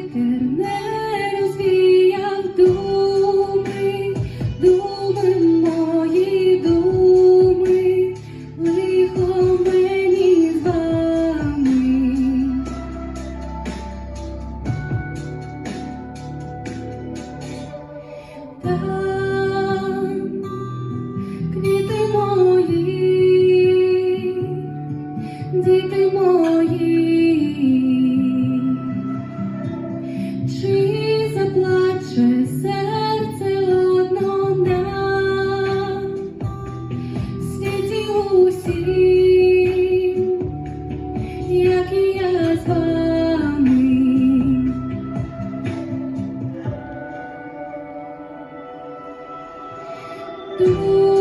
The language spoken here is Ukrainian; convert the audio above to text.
вітер не розвіяв думи, думи мої думи, лихо мені з вами. Та Ooh.